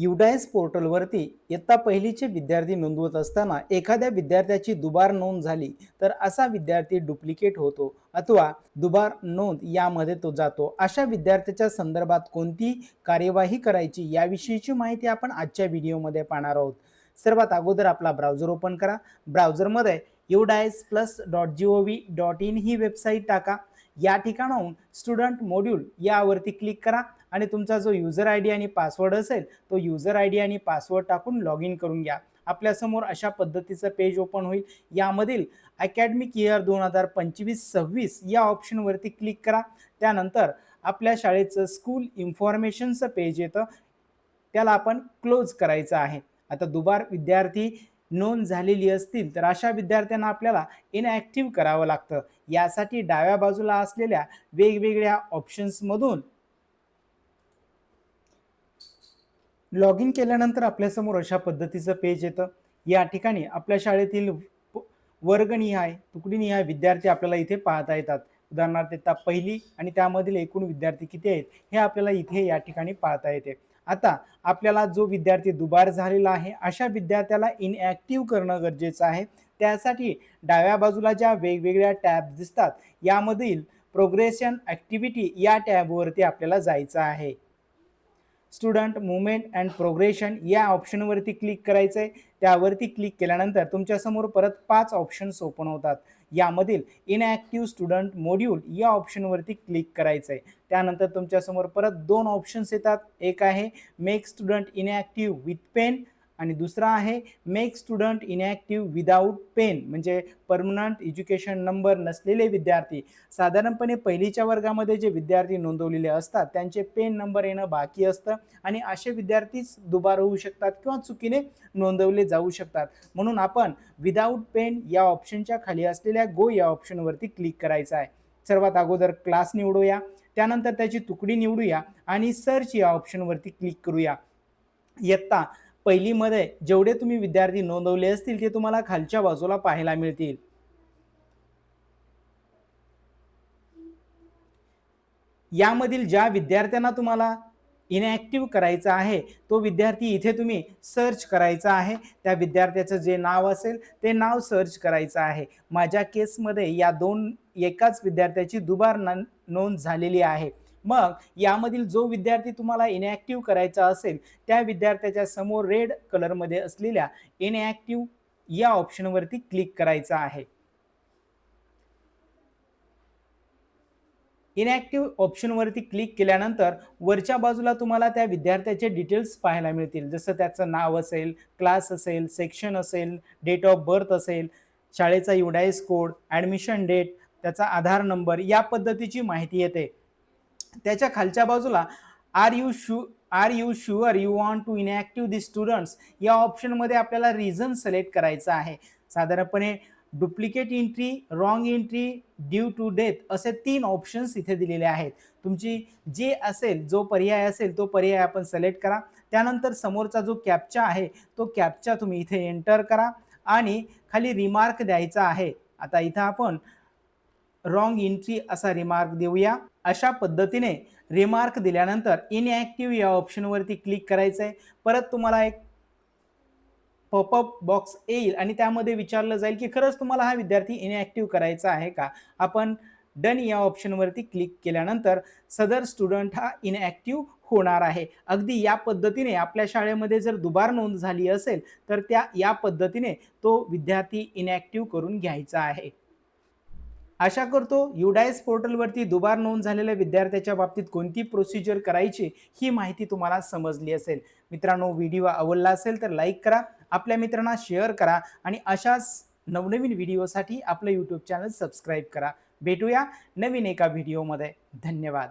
UDISE पोर्टलवरती इयत्ता पहिलीचे विद्यार्थी नोंदवत असताना एखाद्या विद्यार्थ्याची दुबार नोंद झाली तर असा विद्यार्थी डुप्लिकेट होतो अथवा दुबार नोंद यामध्ये तो जातो. अशा विद्यार्थ्याच्या संदर्भात कोणती कार्यवाही करायची याविषयीची माहिती आपण आजच्या व्हिडिओमध्ये पाहणार आहोत. सर्वात अगोदर आपला ब्राउझर ओपन करा. ब्राउझरमध्ये UDISE plus dot G O V dot in he website टाका. या ठिकाणाहून स्टुडंट मॉड्यूल यावरती क्लिक करा आणि तुमचा जो युजर आय डी आणि पासवर्ड असेल तो युजर आय डी आणि पासवर्ड टाकून लॉग इन करून घ्या. आपल्यासमोर अशा पद्धतीचं पेज ओपन होईल. यामधील अकॅडमिक इयर दोन हजार पंचवीस सव्वीस या ऑप्शनवरती क्लिक करा. त्यानंतर आपल्या शाळेचं स्कूल इन्फॉर्मेशनचं पेज येतं. त्याला आपण क्लोज करायचं आहे. आता दुबार विद्यार्थी नोंद झालेली असतील तर अशा विद्यार्थ्यांना आपल्याला इनॲक्टिव्ह करावं लागतं. यासाठी डाव्या बाजूला असलेल्या वेगवेगळ्या ऑप्शन्समधून लॉग इन केल्यानंतर आपल्यासमोर अशा पद्धतीचं पेज येतं. या ठिकाणी आपल्या शाळेतील वर्गनिहाय तुकडीनिहाय विद्यार्थी आपल्याला इथे पाहता येतात. उदाहरणार्थ पहिली आणि त्यामधील एकूण विद्यार्थी किती आहेत हे आपल्याला इथे या ठिकाणी पाहता येते. आता आपल्याला जो विद्यार्थी दुबार झालेला आहे अशा विद्यार्थ्याला इनॲक्टिव्ह करणं गरजेचं आहे. त्यासाठी डाव्या बाजूला ज्या वेगवेगळ्या टॅब दिसतात यामधील प्रोग्रेशन ॲक्टिव्हिटी या टॅबवरती आपल्याला जायचं आहे. स्टुडंट मुवमेंट अँड प्रोग्रेशन या ऑप्शनवरती क्लिक करायचं आहे त्यावरती क्लिक केल्यानंतर तुमच्यासमोर परत पाच ऑप्शन्स ओपन होतात. यामधील इनॲक्टिव्ह स्टुडंट मॉड्यूल या ऑप्शनवरती क्लिक करायचं आहे त्यानंतर तुमच्यासमोर परत दोन ऑप्शन्स येतात. एक आहे make student inactive with pen आणि दुसरा आहे make student inactive without pen म्हणजे परमनंट एज्युकेशन नंबर नसलेले विद्यार्थी. साधारणपणे पहिलीच्या वर्गामध्ये जे विद्यार्थी नोंदवलेले असतात त्यांचे पेन नंबर येणं बाकी असतं आणि असे विद्यार्थीच दुबार होऊ शकतात किंवा चुकीने नोंदवले जाऊ शकतात. म्हणून आपण विदाऊट पेन या ऑप्शनच्या खाली असलेल्या गो या ऑप्शनवरती क्लिक करायचं आहे. सर्वात अगोदर क्लास निवडूया त्यानंतर त्याची तुकडी निवडूया आणि सर्च या ऑप्शनवरती क्लिक करूया. इयत्ता पहिलीमध्ये जेवढे तुम्ही विद्यार्थी नोंदवले असतील ते तुम्हाला खालच्या बाजूला पाहायला मिळतील. यामधील ज्या विद्यार्थ्यांना तुम्हाला इनॲक्टिव्ह करायचा आहे तो विद्यार्थी इथे तुम्ही सर्च करायचा आहे. त्या विद्यार्थ्याचं जे नाव असेल ते नाव सर्च करायचं आहे. माझ्या केसमध्ये या दोन एकाच विद्यार्थ्याची दुबार न नोंद झालेली आहे. मग यामधील जो विद्यार्थी तुम्हाला इनॅक्टिव्ह करायचा असेल त्या विद्यार्थ्याच्या समोर रेड कलरमध्ये असलेल्या इनॅक्टिव्ह या ऑप्शनवरती क्लिक करायचा आहे. इनॅक्टिव्ह ऑप्शनवरती क्लिक केल्यानंतर वरच्या बाजूला तुम्हाला त्या विद्यार्थ्याचे डिटेल्स पाहायला मिळतील. जसं त्याचं नाव असेल क्लास असेल सेक्शन असेल डेट ऑफ बर्थ असेल शाळेचा युडाईस कोड ॲडमिशन डेट त्याचा आधार नंबर या पद्धतीची माहिती येते. त्याच्या खालच्या बाजूला are you sure are you sure you want to inactive the students या ऑप्शनमध्ये आपल्याला रिझन सिलेक्ट करायचं आहे. साधारणपणे duplicate entry wrong entry due to death असे तीन ऑप्शन्स इथे दिलेले आहेत. तुमची जे असेल जो पर्याय असेल तो पर्याय आपण सिलेक्ट करा. त्यानंतर समोरचा जो कॅप्चा आहे तो कॅप्चा तुम्ही इथे एंटर करा आणि खाली रिमार्क द्यायचा आहे. आता इथं आपण रॉंग एंट्री असा रिमार्क देऊया. अशा पद्धतीने रिमार्क दिल्यानंतर इनॲक्टिव्ह या ऑप्शनवरती क्लिक करायचं आहे परत तुम्हाला एक पॉपअप बॉक्स येईल आणि त्यामध्ये विचारलं जाईल की खरंच तुम्हाला हा विद्यार्थी इनॲक्टिव्ह करायचा आहे का? आपण डन या ऑप्शनवरती क्लिक केल्यानंतर सदर स्टुडंट हा इनॲक्टिव्ह होणार आहे. अगदी या पद्धतीने आपल्या शाळेमध्ये जर दुबार नोंद झाली असेल तर त्या या पद्धतीने तो विद्यार्थी इनॲक्टिव्ह करून घ्यायचा आहे. आशा करतो युडायस पोर्टलवरती दुबार नोंद झालेल्या विद्यार्थ्याच्या बाबतीत कोणती प्रोसिजर करायची ही माहिती तुम्हाला समजली असेल. मित्रांनो व्हिडिओ आवडला असेल तर लाईक करा आपल्या मित्रांना शेअर करा आणि अशाच नवनवीन व्हिडिओसाठी आपलं यूट्यूब चॅनल सबस्क्राईब करा. भेटूया नवीन एका व्हिडिओमध्ये धन्यवाद.